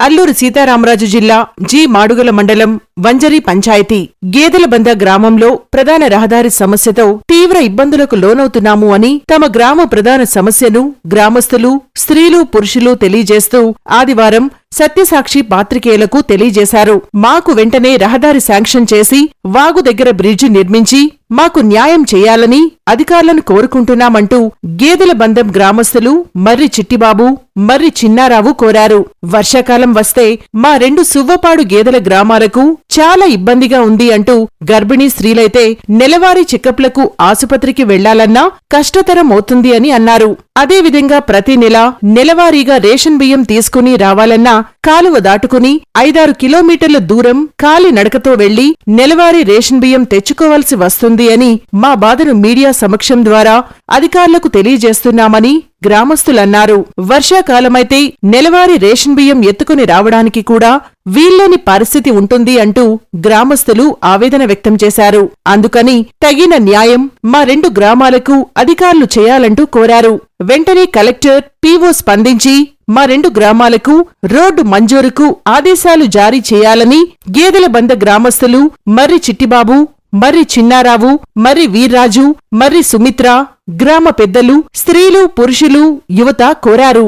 అల్లూరు సీతారామరాజు జిల్లా జి మాడుగుల మండలం వంజరి పంచాయతీ గేదెలబంద గ్రామంలో ప్రధాన రహదారి సమస్యతో తీవ్ర ఇబ్బందులకు లోనవుతున్నాము అని తమ గ్రామ ప్రధాన సమస్యను గ్రామస్తులు స్త్రీలు పురుషులు తెలియజేస్తూ ఆదివారం సత్యసాక్షి పాత్రికేయులకు తెలియజేశారు. మాకు వెంటనే రహదారి శాంక్షన్ చేసి వాగు దగ్గర బ్రిడ్జి నిర్మించి మాకు న్యాయం చేయాలని అధికారులను కోరుకుంటున్నామంటూ గేదెల బంధం గ్రామస్తులు మర్రి చిట్టిబాబు మర్రి చిన్నారావు కోరారు. వర్షాకాలం వస్తే మా రెండు సువ్వపాడు గేదెల గ్రామాలకు చాలా ఇబ్బందిగా ఉంది అంటూ గర్భిణీ స్త్రీలైతే నెలవారీ చెకప్లకు ఆసుపత్రికి వెళ్ళాలన్నా కష్టతరం అవుతుంది అని అన్నారు. అదేవిధంగా ప్రతి నెల నెలవారీగా రేషన్ బియ్యం తీసుకుని రావాలన్నా కాలువ దాటుకుని ఐదారు కిలోమీటర్ల దూరం కాలి నడకతో వెళ్ళి నెలవారీ రేషన్ బియ్యం తెచ్చుకోవాల్సి వస్తుంది అని మా బాధను మీడియా సమక్షం ద్వారా అధికారులకు తెలియజేస్తున్నామని గ్రామస్తులన్నారు. వర్షాకాలమైతే నెలవారీ రేషన్ బియ్యం ఎత్తుకుని రావడానికి కూడా వీల్లేని పరిస్థితి ఉంటుంది అంటూ గ్రామస్తులు ఆవేదన వ్యక్తం చేశారు. అందుకని తగిన న్యాయం మా రెండు గ్రామాలకు అధికారులు చేయాలంటూ కోరారు. వెంటనే కలెక్టర్ పీఓ స్పందించి మా రెండు గ్రామాలకు రోడ్డు మంజూరుకు ఆదేశాలు జారీ చేయాలని గేదెల బంద గ్రామస్తులు మర్రి చిట్టిబాబు మర్రి చిన్నారావు మర్రి వీర్రాజు మర్రి సుమిత్ర గ్రామ పెద్దలు స్త్రీలు పురుషులు యువత కోరారు.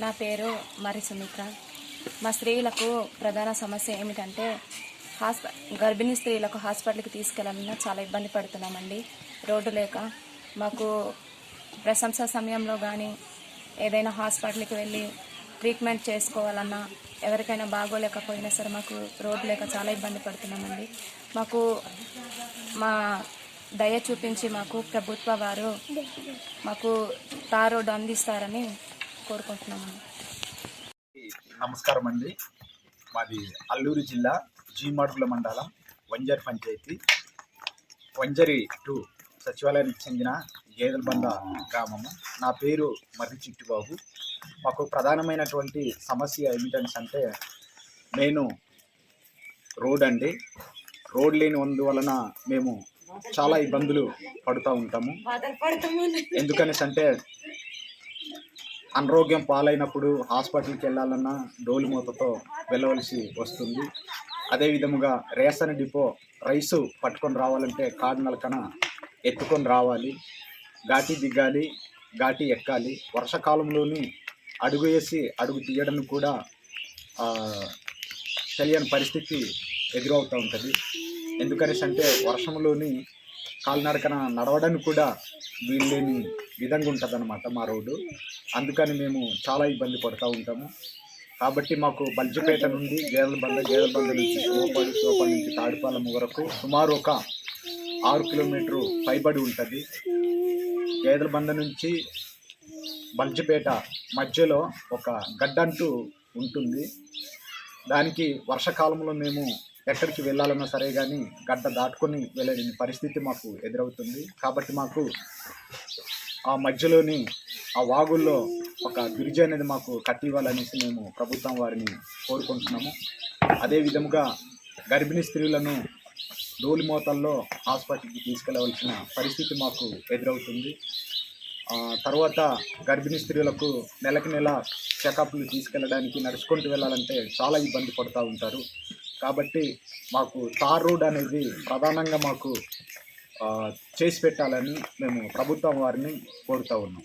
నా పేరు మరి సుమిత్ర మా స్త్రీలకు ప్రధాన సమస్య ఏమిటంటే హాస్ప గర్భిణీ స్త్రీలకు హాస్పిటల్కి తీసుకెళ్ళాలన్నా చాలా ఇబ్బంది పడుతున్నామండి. రోడ్డు లేక మాకు ప్రశంస సమయంలో కానీ ఏదైనా హాస్పిటల్కి వెళ్ళి ట్రీట్మెంట్ చేసుకోవాలన్నా ఎవరికైనా బాగోలేకపోయినా సరే మాకు రోడ్డు లేక చాలా ఇబ్బంది పడుతున్నామండి. మాకు మా దయ చూపించి మాకు ప్రభుత్వ వారు మాకు తార్ రోడ్డు అందిస్తారని కోరుకుంటున్నాము నమస్కారం అండి మాది అల్లూరు జిల్లా జీమాడుగుల మండలం వంజరి పంచాయతీ. వంజరి టు సచివాలయానికి చెందిన గేదెలబంద గ్రామము. నా పేరు మర్రి చిట్టుబాబు. మాకు ప్రధానమైనటువంటి సమస్య ఏమిటంటే అంటే నేను రోడ్ అండి. రోడ్ లేని అందువలన మేము చాలా ఇబ్బందులు పడుతూ ఉంటాము. ఎందుకనేసి అంటే అనారోగ్యం పాలైనప్పుడు హాస్పిటల్కి వెళ్ళాలన్నా డోలు మూతతో వెళ్ళవలసి వస్తుంది. అదే విధముగా రేషన్ డిపో రైసు పట్టుకొని రావాలంటే కాడు నలకన ఎత్తుకొని రావాలి. ఘాటి దిగాలి ఘాటి ఎక్కాలి. వర్షాకాలంలోని అడుగు వేసి అడుగు తీయడం కూడా తెలియని పరిస్థితి ఎదురవుతూ ఉంటుంది. ఎందుకనేసి అంటే వర్షంలోని కాలినడకన నడవడానికి కూడా వీల్లేని విధంగా ఉంటుంది మా రోడ్డు. అందుకని మేము చాలా ఇబ్బంది పడుతూ ఉంటాము. కాబట్టి మాకు బల్జిపేట నుండి గేదెల బంద గేదెల బంద నుంచి సోపాడు సోపాడు నుంచి తాడిపాలెం వరకు సుమారు ఒక ఆరు కిలోమీటరు పైబడి ఉంటుంది. గేదెల బంద నుంచి బల్జిపేట మధ్యలో ఒక గడ్డంటూ ఉంటుంది. దానికి వర్షాకాలంలో మేము ఎక్కడికి వెళ్ళాలన్నా సరే కానీ గడ్డ దాటుకొని వెళ్ళలేని పరిస్థితి మాకు ఎదురవుతుంది. కాబట్టి మాకు ఆ మధ్యలోని ఆ వాగుల్లో ఒక బ్రిడ్జ్ అనేది మాకు కట్టి ఇవ్వాలనేసి మేము ప్రభుత్వం వారిని కోరుకుంటున్నాము. అదే విధముగా గర్భిణీ స్త్రీలను డోలి మోతాల్లో హాస్పిటల్కి తీసుకెళ్ళవలసిన పరిస్థితి మాకు ఎదురవుతుంది. తర్వాత గర్భిణీ స్త్రీలకు నెలకు నెల చెకప్లు తీసుకెళ్ళడానికి నడుచుకుంటూ వెళ్ళాలంటే చాలా ఇబ్బంది పడుతూ ఉంటారు. కాబట్టి మాకు తార్ రోడ్ అనేది ప్రధానంగా మాకు చేసి పెట్టాలని మేము ప్రభుత్వం వారిని కోరుతూ ఉన్నాం.